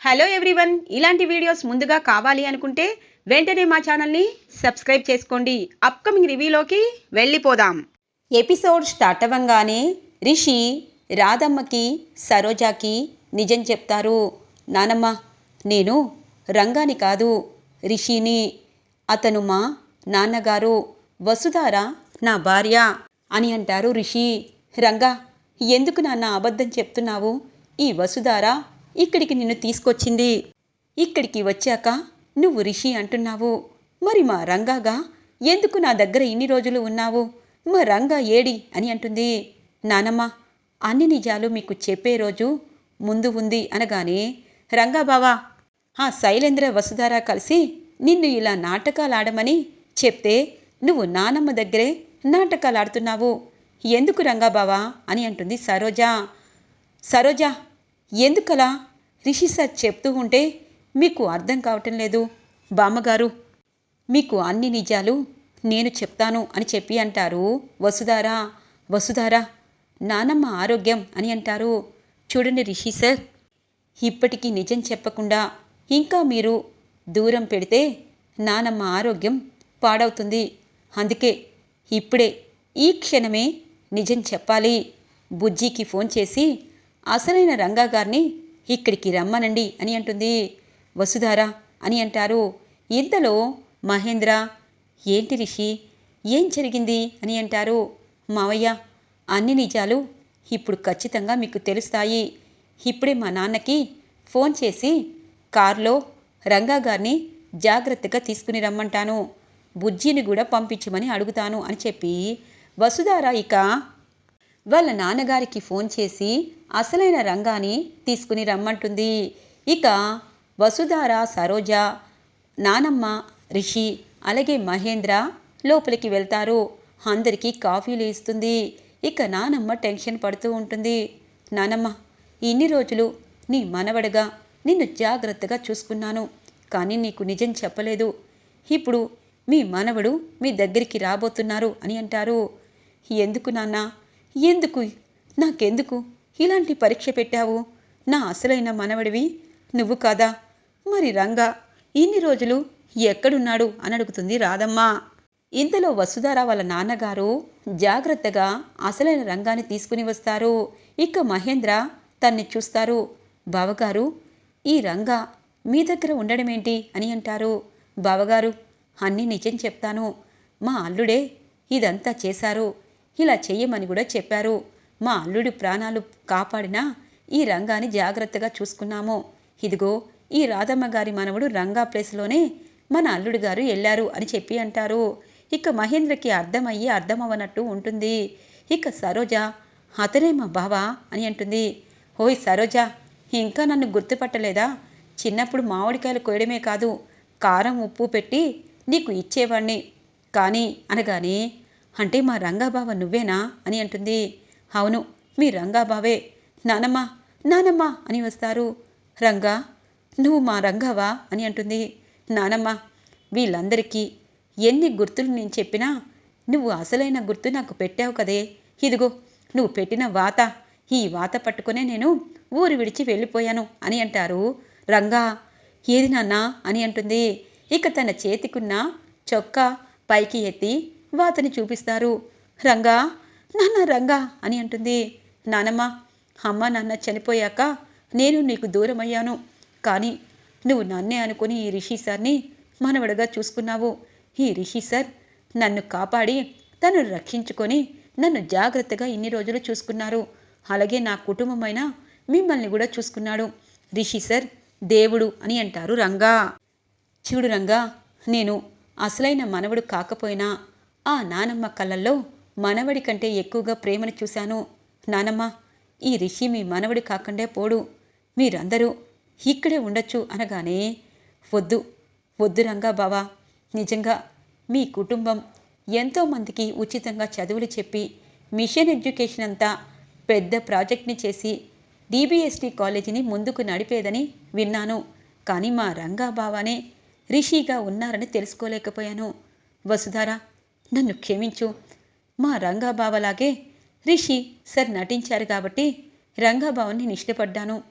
Hello everyone ఇలాంటి videos ముందుగా కావాలి అనుకుంటే వెంటనే మా ఛానల్ని సబ్స్క్రైబ్ చేసుకోండి. అప్కమింగ్ రివ్యూలోకి వెళ్ళిపోదాం. ఎపిసోడ్ స్టార్ట్ అవ్వంగానే రిషి రాధమ్మకి సరోజాకి నిజం చెప్తారు. నానమ్మ నేను రంగాని కాదు రిషిని. అతను మా నాన్నగారు. వసుధార నా భార్య అని అంటారు రిషి. రంగా ఎందుకు నాన్న అబద్ధం చెప్తున్నావు? ఈ వసుధార ఇక్కడికి నిన్ను తీసుకొచ్చింది. ఇక్కడికి వచ్చాక నువ్వు రిషి అంటున్నావు. మరి మా రంగాగా ఎందుకు నా దగ్గర ఇన్ని రోజులు ఉన్నావు? మా రంగా ఏడి అని అంటుంది. నానమ్మ అన్ని నిజాలు మీకు చెప్పే రోజు ముందు ఉంది అనగానే రంగాబావా ఆ శైలేంద్ర వసుధార కలిసి నిన్ను ఇలా నాటకాలు ఆడమని చెప్తే నువ్వు నానమ్మ దగ్గరే నాటకాలు ఆడుతున్నావు ఎందుకు రంగాబావా అని అంటుంది సరోజ. సరోజ ఎందుకలా? రిషి సార్ చెప్తూ ఉంటే మీకు అర్థం కావటం లేదు. బామ్మగారు మీకు అన్ని నిజాలు నేను చెప్తాను అని చెప్పి అంటారు. వసుధారా వసుధారా నానమ్మ ఆరోగ్యం అని అంటారు. చూడండి రిషి సార్ ఇప్పటికీ నిజం చెప్పకుండా ఇంకా మీరు దూరం పెడితే నానమ్మ ఆరోగ్యం పాడవుతుంది. అందుకే ఇప్పుడే ఈ క్షణమే నిజం చెప్పాలి. బుజ్జికి ఫోన్ చేసి అసలైన రంగా గారిని ఇక్కడికి రమ్మనండి అని అంటుంది. వసుధార అని అంటారు. ఇంతలో మహేంద్ర ఏంటి రిషి ఏం జరిగింది? అని అంటారు. మావయ్య అన్ని నిజాలు ఇప్పుడు ఖచ్చితంగా మీకు తెలుస్తాయి. ఇప్పుడే మా నాన్నకి ఫోన్ చేసి కారులో రంగా గారిని జాగ్రత్తగా తీసుకుని రమ్మంటాను. బుజ్జిని కూడా పంపించమని అడుగుతాను అని చెప్పి వసుధార ఇక వాళ్ళ నాన్నగారికి ఫోన్ చేసి అసలైన రంగాని తీసుకుని రమ్మంటుంది. ఇక వసుధార సరోజ నానమ్మ రిషి అలాగే మహేంద్ర లోపలికి వెళ్తారు. అందరికీ కాఫీలు ఇస్తుంది ఇక నానమ్మ టెన్షన్ పడుతూ ఉంటుంది. నానమ్మ ఇన్ని రోజులు నీ మనవడగా నిన్ను జాగ్రత్తగా చూసుకున్నాను. కానీ నీకు నిజం చెప్పలేదు. ఇప్పుడు మీ మనవడు మీ దగ్గరికి రాబోతున్నారు అని అంటారు. ఎందుకు నాన్న? ఎందుకు? నాకెందుకు? ఇలాంటి పరీక్ష పెట్టావు? నా అసలైన మనవడివి? నువ్వు కాదా? మరి రంగా ఇన్ని రోజులు ఎక్కడున్నాడు? అని అడుగుతుంది రాధమ్మ. ఇంతలో వసుధార వాళ్ళ నాన్నగారు జాగ్రత్తగా అసలైన రంగాన్ని తీసుకుని వస్తారు. ఇక మహేంద్ర తన్ని చూస్తారు. బావగారు ఈ రంగా మీ దగ్గర ఉండడమేంటి అని అంటారు. బావగారు అన్నీ నిజం చెప్తాను. మా అల్లుడే ఇదంతా చేశారు. ఇలా చెయ్యమని కూడా చెప్పారు. మా అల్లుడి ప్రాణాలు కాపాడినా ఈ రంగాన్ని జాగ్రత్తగా చూసుకున్నాము. ఇదిగో ఈ రాధమ్మ గారి మనవడు రంగా ప్లేస్లోనే మన అల్లుడు గారు వెళ్ళారు అని చెప్పి అంటారు. ఇక మహేంద్రకి అర్థమయ్యి అర్థమవ్వనట్టు ఉంటుంది. ఇక సరోజ అతనే మా బావా అని అంటుంది. ఓయ్ సరోజ ఇంకా నన్ను గుర్తుపట్టలేదా? చిన్నప్పుడు మామిడికాయలు కోయడమే కాదు కారం ఉప్పు పెట్టి నీకు ఇచ్చేవాణ్ణి. కానీ అనగానే అంటే మా రంగాబావ నువ్వేనా? అని అంటుంది. అవును మీ రంగాబావే. నానమ్మ నానమ్మ అని వస్తారు. రంగా నువ్వు మా రంగావా? అని అంటుంది. నానమ్మ వీళ్ళందరికీ ఎన్ని గుర్తులు నేను చెప్పినా నువ్వు అసలైన గుర్తు నాకు పెట్టావు కదే. ఇదిగో నువ్వు పెట్టిన వాత ఈ వాత పట్టుకునే నేను ఊరు విడిచి వెళ్ళిపోయాను అని అంటారు. రంగా ఏది నాన్న? అని అంటుంది. ఇక తన చేతికున్న చొక్కా పైకి ఎత్తి వాతని చూపిస్తారు. రంగా నాన్న రంగా అని అంటుంది. నానమ్మ అమ్మ నాన్న చనిపోయాక నేను నీకు దూరమయ్యాను. కానీ నువ్వు నన్నే అనుకుని ఈ రిషి సార్ని మనవడగా చూసుకున్నావు. ఈ రిషి సార్ నన్ను కాపాడి తను రక్షించుకొని నన్ను జాగ్రత్తగా ఇన్ని రోజులు చూసుకున్నారు. అలాగే నా కుటుంబమైన మిమ్మల్ని కూడా చూసుకున్నాడు. రిషి సార్ దేవుడు అని అంటారు రంగా. చూడు రంగా నేను అసలైన మనవడు కాకపోయినా ఆ నానమ్మ కళ్ళల్లో మనవడి కంటే ఎక్కువగా ప్రేమను చూశాను. నానమ్మ ఈ రిషి మీ మనవడి కాకుండా పోడు. మీరందరూ ఇక్కడే ఉండొచ్చు అనగానే వద్దు వద్దు రంగా బావా. నిజంగా మీ కుటుంబం ఎంతోమందికి ఉచితంగా చదువులు చెప్పి మిషన్ ఎడ్యుకేషన్ అంతా పెద్ద ప్రాజెక్ట్ని చేసి డిబిఎస్టీ కాలేజీని ముందుకు నడిపేదని విన్నాను. కానీ మా రంగా బావానే రిషిగా ఉన్నారని తెలుసుకోలేకపోయాను. వసుధారా నన్ను క్షమించు. మా రంగాబావలాగే రిషి సార్ నటించారు కాబట్టి రంగాబావని ఇష్టపడ్డాను.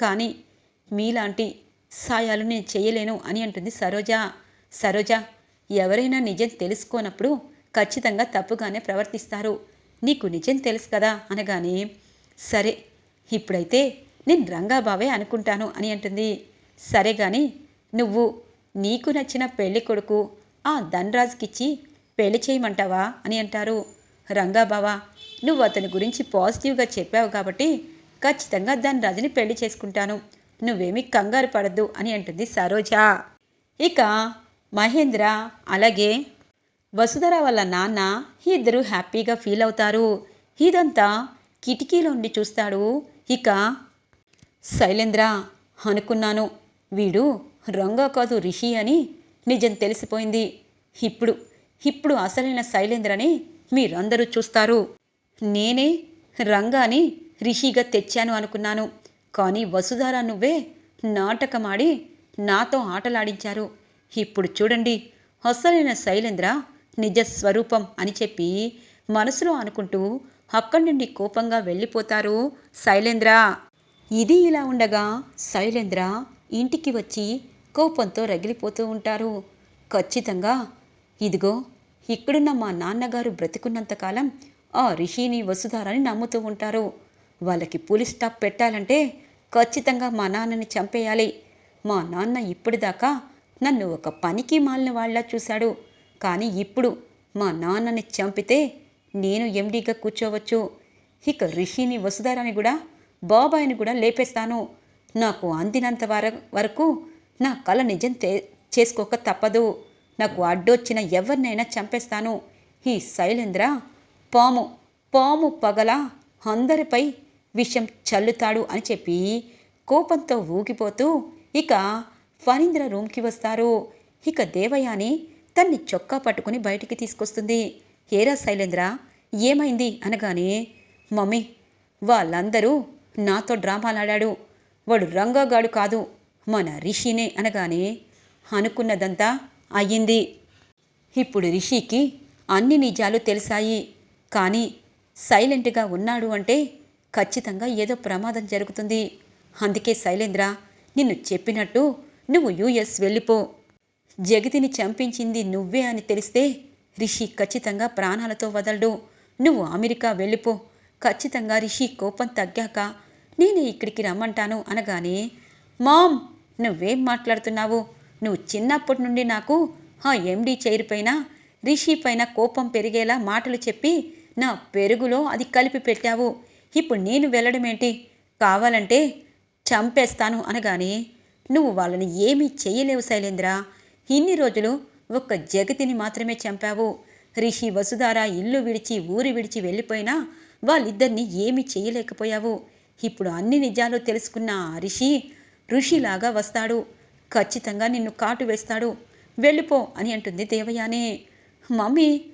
కానీ మీలాంటి సాయాలు నేను చేయలేను అని అంటుంది సరోజ. సరోజ ఎవరైనా నిజం తెలుసుకోనప్పుడు ఖచ్చితంగా తప్పుగానే ప్రవర్తిస్తారు. నీకు నిజం తెలుసు కదా అనగానే సరే ఇప్పుడైతే నేను రంగాబావే అనుకుంటాను అని అంటుంది. సరే కానీ నువ్వు నీకు నచ్చిన పెళ్ళి కొడుకు ఆ ధనరాజుకిచ్చి పెళ్ళి చేయమంటావా అని అంటారు. రంగాబావా నువ్వు అతని గురించి పాజిటివ్గా చెప్పావు కాబట్టి ఖచ్చితంగా దాని రజని పెళ్ళి చేసుకుంటాను. నువ్వేమీ కంగారు పడద్దు అని అంటుంది సరోజ. ఇక మహేంద్ర అలాగే వసుధర వాళ్ళ నాన్న ఇద్దరు హ్యాపీగా ఫీల్ అవుతారు. ఇదంతా కిటికీలో ఉండి చూస్తాడు. ఇక శైలేంద్ర అనుకున్నాను. వీడు రంగా కాదు రిషి అని నిజం తెలిసిపోయింది. ఇప్పుడు ఇప్పుడు అసలైన శైలేంద్రని మీరందరూ చూస్తారు. నేనే రంగాని రిషిగా తెచ్చాను అనుకున్నాను. కానీ వసుధార నువ్వే నాటకమాడి నాతో ఆటలాడించారు. ఇప్పుడు చూడండి అసలైన శైలేంద్ర నిజ స్వరూపం అని చెప్పి మనసులో అనుకుంటూ అక్కడి నుండి కోపంగా వెళ్ళిపోతారు శైలేంద్ర. ఇది ఇలా ఉండగా శైలేంద్ర ఇంటికి వచ్చి కోపంతో రగిలిపోతూ ఉంటారు. ఖచ్చితంగా ఇదిగో ఇక్కడున్న మా నాన్నగారు బ్రతికున్నంతకాలం ఆ రిషిని వసుధారని నమ్ముతూ ఉంటారు. వాళ్ళకి పోలీస్ స్టాప్ పెట్టాలంటే ఖచ్చితంగా మా నాన్నని చంపేయాలి. మా నాన్న ఇప్పటిదాకా నన్ను ఒక పనికి మాలిన వాళ్ళ చూశాడు. కానీ ఇప్పుడు మా నాన్నని చంపితే నేను ఎండీగా కూర్చోవచ్చు. ఇక రిషిని వసుధారాని కూడా బాబాయిని కూడా లేపేస్తాను. నాకు అందినంత వర వరకు నా కళ నిజం చేసుకోక తప్పదు. నాకు అడ్డొచ్చిన ఎవరినైనా చంపేస్తాను. ఈ శైలేంద్ర పాము పాము పగల అందరిపై విషం చల్లుతాడు అని చెప్పి కోపంతో ఊగిపోతూ ఇక ఫణీంద్ర రూమ్కి వస్తారు. ఇక దేవయాని తన్ని చొక్కా పట్టుకుని బయటికి తీసుకొస్తుంది. ఏరా శైలేంద్ర ఏమైంది? అనగానే మమ్మీ వాళ్ళందరూ నాతో డ్రామాలాడాడు. వాడు రంగగాడు కాదు మన రిషినే అనగానే అనుకున్నదంతా అయ్యింది. ఇప్పుడు రిషికి అన్ని నిజాలు తెలిసాయి. కానీ సైలెంట్గా ఉన్నాడు అంటే ఖచ్చితంగా ఏదో ప్రమాదం జరుగుతుంది. అందుకే శైలేంద్ర నిన్ను చెప్పినట్టు నువ్వు యూఎస్ వెళ్ళిపో. జగతిని చంపించింది నువ్వే అని తెలిస్తే రిషి ఖచ్చితంగా ప్రాణాలతో వదలడు. నువ్వు అమెరికా వెళ్ళిపో. ఖచ్చితంగా రిషి కోపం తగ్గాక నేనే ఇక్కడికి రమ్మంటాను అనగానే మామ్ నువ్వేం మాట్లాడుతున్నావు? నువ్వు చిన్నప్పటి నుండి నాకు ఆ ఎండీ చైర్ పైన రిషి పైన కోపం పెరిగేలా మాటలు చెప్పి నా పెరుగులో అది కలిపి పెట్టావు. ఇప్పుడు నేను వెళ్ళడమేంటి? కావాలంటే చంపేస్తాను అనగానే నువ్వు వాళ్ళని ఏమీ చెయ్యలేవు శైలేంద్ర. ఇన్ని రోజులు ఒక్క జగతిని మాత్రమే చంపావు. రిషి వసుధార ఇల్లు విడిచి ఊరి విడిచి వెళ్ళిపోయినా వాళ్ళిద్దరిని ఏమీ చేయలేకపోయావు ఇప్పుడు అన్ని నిజాలు తెలుసుకున్న ఆ రిషి ఋషిలాగా వస్తాడు. ఖచ్చితంగా నిన్ను కాటు వేస్తాడు. వెళ్ళిపో అని అంటుంది దేవయాని. మమ్మీ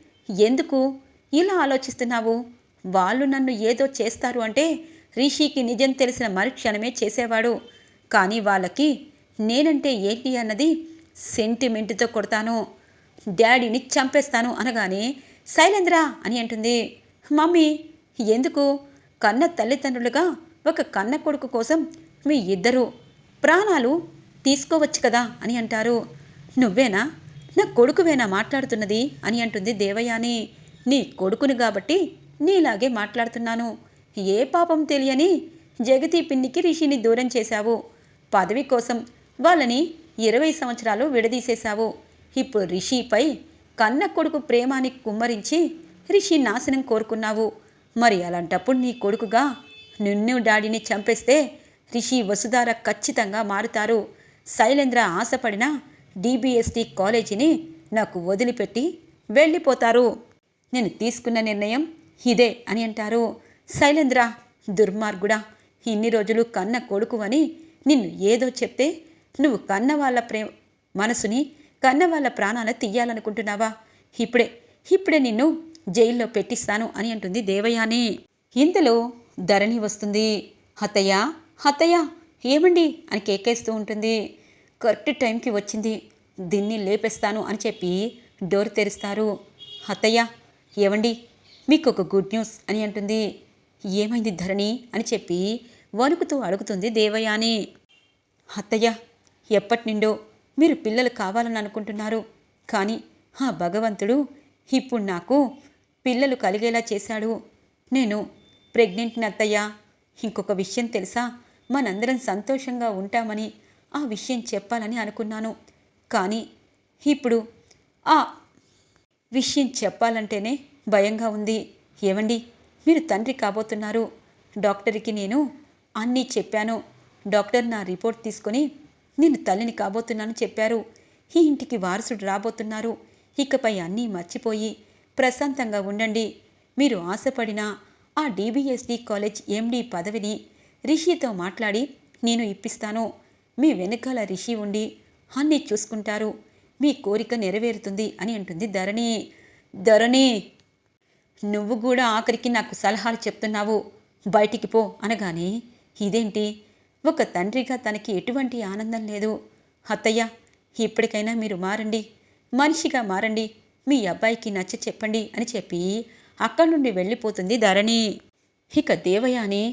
ఎందుకు? ఇలా ఆలోచిస్తున్నావు? వాళ్ళు నన్ను ఏదో చేస్తారు అంటే రిషికి నిజం తెలిసిన మరుక్షణమే చేసేవాడు. కానీ వాళ్ళకి నేనంటే ఏంటి అన్నది సెంటిమెంట్తో కొడతాను. డాడీని చంపేస్తాను అనగానే శైలేంద్ర అని అంటుంది. మమ్మీ ఎందుకు? కన్న తల్లిదండ్రులుగా ఒక కన్న కొడుకు కోసం మీ ఇద్దరు ప్రాణాలు తీసుకోవచ్చు కదా అని అంటారు. నువ్వేనా? నా కొడుకువేనా మాట్లాడుతున్నది? అని అంటుంది దేవయాని. నీ కొడుకుని కాబట్టి నీలాగే మాట్లాడుతున్నాను. ఏ పాపం తెలియని జగతి పిన్నికి రిషిని దూరం చేశావు. పదవి కోసం వాళ్ళని ఇరవై సంవత్సరాలు విడదీసేశావు. ఇప్పుడు రిషిపై కన్న కొడుకు ప్రేమాని కుమ్మరించి రిషి నాశనం కోరుకున్నావు. మరి అలాంటప్పుడు నీ కొడుకుగా నిన్ను డాడీని చంపేస్తే రిషి వసుధార ఖచ్చితంగా మారుతారు. శైలేంద్ర ఆశపడిన డిబిఎస్టి కాలేజీని నాకు వదిలిపెట్టి వెళ్ళిపోతారు. నేను తీసుకున్న నిర్ణయం ఇదే అని అంటారు. శైలేంద్ర దుర్మార్గుడా ఇన్ని రోజులు కన్న కొడుకు అని నిన్ను ఏదో చెప్తే నువ్వు కన్న వాళ్ళ ప్రే మనసుని కన్న వాళ్ళ ప్రాణాలు తీయాలనుకుంటున్నావా ఇప్పుడే ఇప్పుడే నిన్ను జైల్లో పెట్టిస్తాను అని అంటుంది దేవయాని. ఇంతలో ధరణి వస్తుంది. హతయ్య హతయ్య ఏమండి అని కేకేస్తూ ఉంటుంది. కరెక్ట్ టైంకి వచ్చింది. దీన్ని లేపేస్తాను అని చెప్పి డోర్ తెరుస్తారు. అత్తయ్య ఏమండి మీకు ఒక గుడ్ న్యూస్ అని అంటుంది. ఏమైంది ధరణి అని చెప్పి వణుకుతూ అడుగుతుంది దేవయాని. అత్తయ్య ఎప్పటి నుండో మీరు పిల్లలు కావాలని అనుకుంటున్నారు. కానీ ఆ భగవంతుడు ఇప్పుడు నాకు పిల్లలు కలిగేలా చేశాడు. నేను ప్రెగ్నెంట్ని అత్తయ్య. ఇంకొక విషయం తెలుసా? మనందరం సంతోషంగా ఉంటామని ఆ విషయం చెప్పాలని అనుకున్నాను. కానీ ఇప్పుడు ఆ విషయం చెప్పాలంటేనే భయంగా ఉంది. ఏమండి? మీరు తండ్రి కాబోతున్నారు. డాక్టర్కి నేను అన్నీ చెప్పాను. డాక్టర్ నా రిపోర్ట్ తీసుకొని నేను తల్లిని కాబోతున్నాను చెప్పారు. ఈ ఇంటికి వారసుడు రాబోతున్నారు. ఇకపై అన్నీ మర్చిపోయి ప్రశాంతంగా ఉండండి. మీరు ఆశపడిన ఆ డీబీఎస్డి కాలేజ్ ఎండి పదవిని రిషితో మాట్లాడి నేను ఇప్పిస్తాను. మీ వెనకాల రిషి ఉండి అన్నీ చూసుకుంటారు. మీ కోరిక నెరవేరుతుంది అని అంటుంది ధరణి. ధరణి నువ్వు కూడా ఆఖరికి నాకు సలహాలు చెప్తున్నావు. బయటికి పో అనగానే ఇదేంటి? ఒక తండ్రిగా తనకి ఎటువంటి ఆనందం లేదు. అత్తయ్య ఇప్పటికైనా మీరు మారండి. మనిషిగా మారండి. మీ అబ్బాయికి నచ్చ చెప్పండి అని చెప్పి అక్కడి నుండి వెళ్ళిపోతుంది ధరణి. ఇక దేవయాని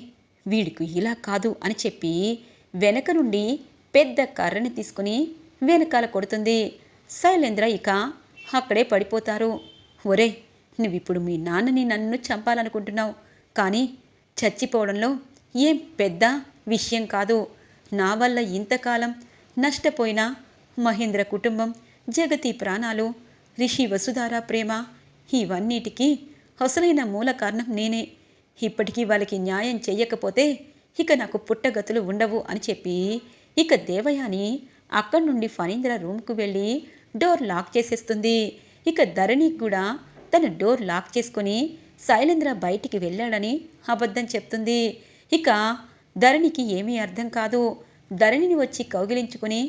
వీడికి ఇలా కాదు అని చెప్పి వెనక నుండి పెద్ద కర్రని తీసుకుని వెనకాల కొడుతుంది. శైలేంద్ర ఇక అక్కడే పడిపోతారు. ఒరే నువ్విప్పుడు మీ నాన్నని నన్ను చంపాలనుకుంటున్నావు. కానీ చచ్చిపోవడంలో ఏం పెద్ద విషయం కాదు. నా వల్ల ఇంతకాలం నష్టపోయిన మహేంద్ర కుటుంబం జగతి ప్రాణాలు రిషి వసుధార ప్రేమ ఇవన్నిటికీ అసలైన మూల కారణం నేనే. ఇప్పటికీ వాళ్ళకి న్యాయం చేయకపోతే ఇక నాకు పుట్టగతులు ఉండవు అని చెప్పి ఇక దేవయాని అక్కడి నుండి ఫణీంద్ర రూమ్కు వెళ్ళి డోర్ లాక్ చేసేస్తుంది. ఇక ధరణికి కూడా తన డోర్ లాక్ చేసుకొని శైలేంద్ర బయటికి వెళ్ళాడని అబద్ధం చెప్తుంది. ఇక ధరణికి ఏమీ అర్థం కాదు. ధరణిని వచ్చి కౌగిలించుకుని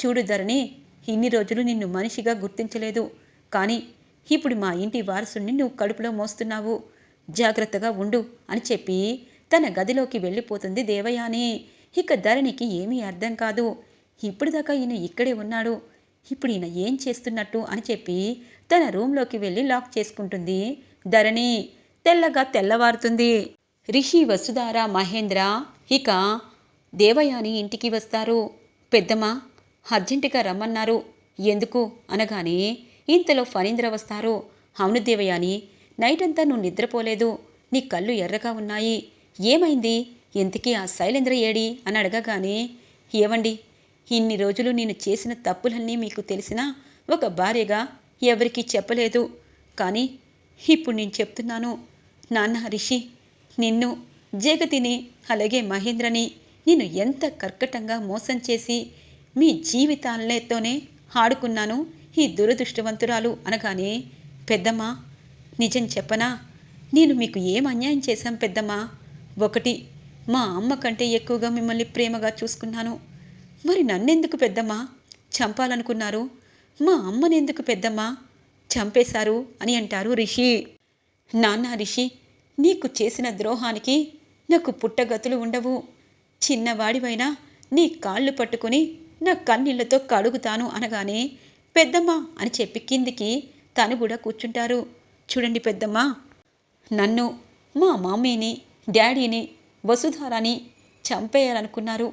చూడు ధరణి ఇన్ని రోజులు నిన్ను మనిషిగా గుర్తించలేదు. కానీ ఇప్పుడు మా ఇంటి వారసుని నువ్వు కడుపులో మోస్తున్నావు. జాగ్రత్తగా ఉండు అని చెప్పి తన గదిలోకి వెళ్ళిపోతుంది దేవయాని. ఇక ధరణికి ఏమీ అర్థం కాదు. ఇప్పటిదాకా ఈయన ఇక్కడే ఉన్నాడు. ఇప్పుడు ఈయన ఏం చేస్తున్నట్టు అని చెప్పి తన రూమ్లోకి వెళ్ళి లాక్ చేసుకుంటుంది ధరణి. తెల్లగా తెల్లవారుతుంది. రిషి వసుధార మహేంద్ర ఇక దేవయాని ఇంటికి వస్తారు. పెద్దమ్మ అర్జెంటుగా రమ్మన్నారు. ఎందుకు? అనగానే ఇంతలో ఫణీంద్ర వస్తారు. అవును దేవయాని నైట్ అంతా నువ్వు నిద్రపోలేదు. నీ కళ్ళు ఎర్రగా ఉన్నాయి. ఏమైంది? ఎందుకీ ఆ శైలేంద్ర ఏడి? అని అడగగానే ఏవండి? ఇన్ని రోజులు నేను చేసిన తప్పులన్నీ మీకు తెలిసినా ఒక భార్యగా ఎవరికీ చెప్పలేదు. కానీ ఇప్పుడు నేను చెప్తున్నాను. నాన్న రిషి నిన్ను జగతిని అలాగే మహేంద్రని నేను ఎంత కర్కటంగా మోసం చేసి మీ జీవితాలతోనే ఆడుకున్నాను ఈ దురదృష్టవంతురాలు అనగానే పెద్దమ్మ నిజం చెప్పనా? నేను మీకు ఏం అన్యాయం చేశాం పెద్దమ్మా? ఒకటి మా అమ్మ కంటే ఎక్కువగా మిమ్మల్ని ప్రేమగా చూసుకున్నాను. మరి నన్నెందుకు పెద్దమ్మా? చంపాలనుకున్నారు. మా అమ్మనెందుకు పెద్దమ్మా? చంపేశారు అని అంటారు రిషి. నాన్న రిషి నీకు చేసిన ద్రోహానికి నాకు పుట్టగతులు ఉండవు. చిన్నవాడివైనా నీ కాళ్ళు పట్టుకొని నా కన్నీళ్ళతో కడుగుతాను అనగానే పెద్దమ్మ అని చెప్పి కిందికి తను కూడా కూర్చుంటారు. చూడండి పెద్దమ్మ. నన్ను మా మమ్మీని డాడీని వసుధారాని చంపేయాలనుకున్నారు.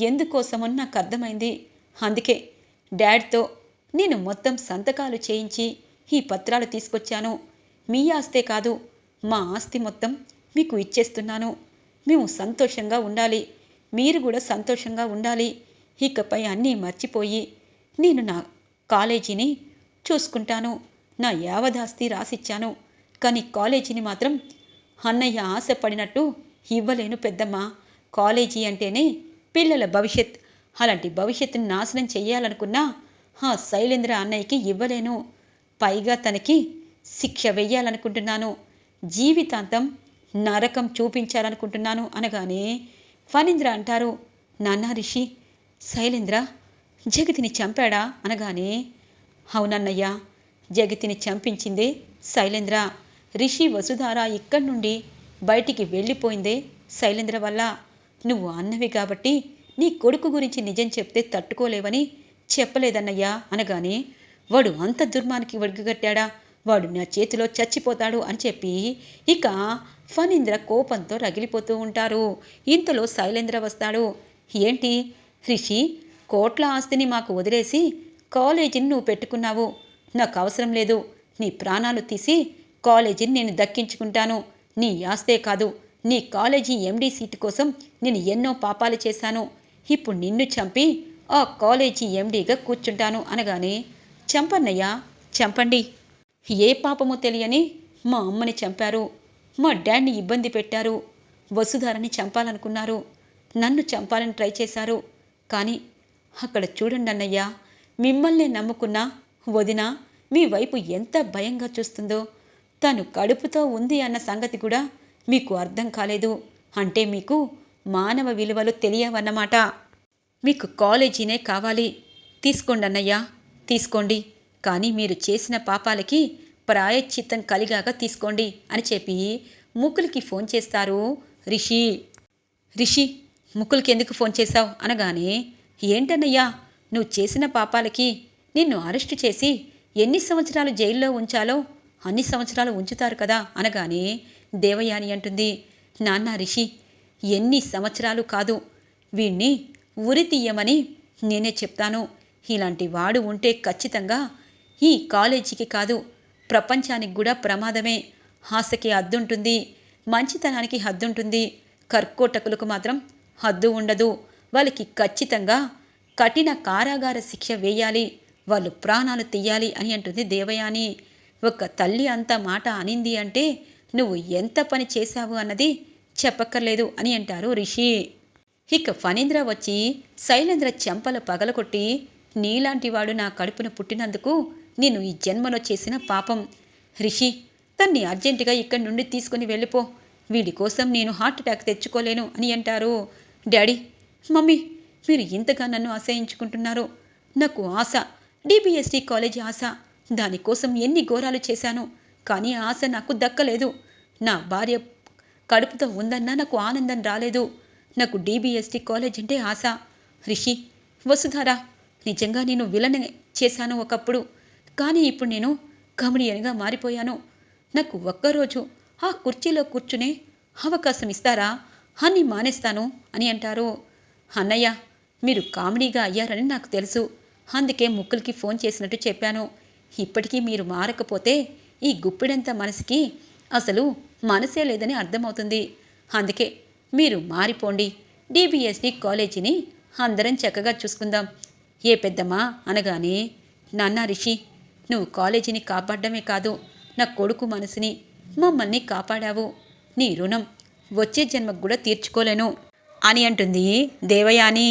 ఎందుకోసమని నాకు అర్థమైంది. అందుకే డాడ్తో నేను మొత్తం సంతకాలు చేయించి ఈ పత్రాలు తీసుకొచ్చాను. మీ ఆస్తే కాదు మా ఆస్తి మొత్తం మీకు ఇచ్చేస్తున్నాను. మేము సంతోషంగా ఉండాలి. మీరు కూడా సంతోషంగా ఉండాలి. ఇకపై అన్నీ మర్చిపోయి నేను నా కాలేజీని చూసుకుంటాను. నా యావదాస్తి రాసిచ్చాను. కానీ కాలేజీని మాత్రం అన్నయ్య ఆశపడినట్టు ఇవ్వలేను పెద్దమ్మ. కాలేజీ అంటేనే పిల్లల భవిష్యత్. అలాంటి భవిష్యత్తును నాశనం చేయాలనుకున్నా ఆ శైలేంద్ర అన్నయ్యకి ఇవ్వలేను. పైగా తనకి శిక్ష వెయ్యాలనుకుంటున్నాను. జీవితాంతం నరకం చూపించాలనుకుంటున్నాను అనగానే ఫణీంద్ర అంటారు నాన్న రిషి శైలేంద్ర జగతిని చంపాడా? అనగానే అవునన్నయ్య జగతిని చంపించిందే శైలేంద్ర. రిషి వసుధార ఇక్కడి నుండి బయటికి వెళ్ళిపోయిందే శైలేంద్ర వల్ల. నువ్వు అన్నవి కాబట్టి నీ కొడుకు గురించి నిజం చెప్తే తట్టుకోలేవని చెప్పలేదన్నయ్యా అనగానే వాడు అంత దుర్మానికి ఒడిగట్టాడా? వాడు నా చేతిలో చచ్చిపోతాడు అని చెప్పి ఇక ఫణీంద్ర కోపంతో రగిలిపోతూ ఉంటారు. ఇంతలో శైలేంద్ర వస్తాడు. ఏంటి రిషి కోట్ల ఆస్తిని మాకు వదిలేసి కాలేజీని నువ్వు పెట్టుకున్నావు. నాకు అవసరం లేదు. నీ ప్రాణాలు తీసి కాలేజీని నేను దక్కించుకుంటాను. నీ ఆస్తే కాదు. నీ కాలేజీ ఎండీ సీటు కోసం నేను ఎన్నో పాపాలు చేశాను. ఇప్పుడు నిన్ను చంపి ఆ కాలేజీ ఎండీగా కూర్చుంటాను అనగానే చంపన్నయ్యా చంపండి. ఏ పాపమో తెలియని మా అమ్మని చంపారు. మా డాడ్ని ఇబ్బంది పెట్టారు. వసుధారని చంపాలనుకున్నారు. నన్ను చంపాలని ట్రై చేశారు. కానీ అక్కడ చూడండి అన్నయ్యా మిమ్మల్ని నమ్ముకున్న వదిన మీ వైపు ఎంత భయంగా చూస్తుందో. తను కడుపుతో ఉంది అన్న సంగతి కూడా మీకు అర్థం కాలేదు. అంటే మీకు మానవ విలువలు తెలియవన్నమాట. మీకు కాలేజీనే కావాలి. తీసుకోండి అన్నయ్యా తీసుకోండి. కానీ మీరు చేసిన పాపాలకి ప్రాయశ్చిత్తం కలిగాక తీసుకోండి అని చెప్పి ముకుల్కి ఫోన్ చేస్తారు రిషి. రిషి ముకుల్కి ఎందుకు ఫోన్ చేశావు? అనగానే ఏంటన్నయ్యా నువ్వు చేసిన పాపాలకి నిన్ను అరెస్టు చేసి ఎన్ని సంవత్సరాలు జైల్లో ఉంచాలో అన్ని సంవత్సరాలు ఉంచుతారు కదా అనగానే దేవయాని అంటుంది నాన్న రిషి ఎన్ని సంవత్సరాలు కాదు. వీణ్ణి ఉరి తీయమని నేనే చెప్తాను. ఇలాంటి వాడు ఉంటే ఖచ్చితంగా ఈ కాలేజీకి కాదు ప్రపంచానికి కూడా ప్రమాదమే. ఆశకి హద్దుంటుంది మంచితనానికి హద్దుంటుంది. కర్కోటకులకు మాత్రం హద్దు ఉండదు. వాళ్ళకి ఖచ్చితంగా కఠిన కారాగార శిక్ష వేయాలి. వాళ్ళు ప్రాణాలు తీయాలి అని అంటుంది దేవయాని. ఒక తల్లి అంత మాట అనింది అంటే నువ్వు ఎంత పని చేశావు అన్నది చెప్పక్కర్లేదు అని అంటారు రిషి. ఇక ఫణీంద్ర వచ్చి శైలేంద్ర చెంపల పగలకొట్టి నీలాంటి వాడు నా కడుపున పుట్టినందుకు నేను ఈ జన్మలో చేసిన పాపం. రిషి తన్ని అర్జెంటుగా ఇక్కడి నుండి తీసుకుని వెళ్ళిపో. వీడి కోసం నేను హార్ట్ అటాక్ తెచ్చుకోలేను అని అంటారు. డాడీ మమ్మీ మీరు ఇంతగా నన్ను ఆశయించుకుంటున్నారు నాకు ఆశ డిబిఎస్టీ కాలేజ్ ఆశ. దానికోసం ఎన్ని ఘోరాలు చేశాను కానీ ఆ ఆశ నాకు దక్కలేదు. నా భార్య కడుపుతో ఉందన్నా నాకు ఆనందం రాలేదు. నాకు డిబిఎస్టీ కాలేజ్ అంటే ఆశ. రిషి వసుధారా నిజంగా నేను విలన్ చేశాను ఒకప్పుడు కానీ ఇప్పుడు నేను కమిడియన్గా మారిపోయాను. నాకు ఒక్కరోజు ఆ కుర్చీలో కూర్చునే అవకాశం ఇస్తారా? అని మానేస్తాను అని అంటారు. అన్నయ్య మీరు కామెడీగా అయ్యారని నాకు తెలుసు. అందుకే ముక్కులకి ఫోన్ చేసినట్టు చెప్పాను. ఇప్పటికీ మీరు మారకపోతే ఈ గుప్పిడంత మనసుకి అసలు మనసే లేదని అర్థమవుతుంది. అందుకే మీరు మారిపోండి. డిబిఎస్డి కాలేజీని అందరం చక్కగా చూసుకుందాం. ఏ పెద్దమ్మా అనగానే నాన్న రిషి నువ్వు కాలేజీని కాపాడడమే కాదు నా కొడుకు మనసుని మమ్మల్ని కాపాడావు. నీ రుణం వచ్చే జన్మకు కూడా తీర్చుకోలేను అని అంటుంది దేవయాని.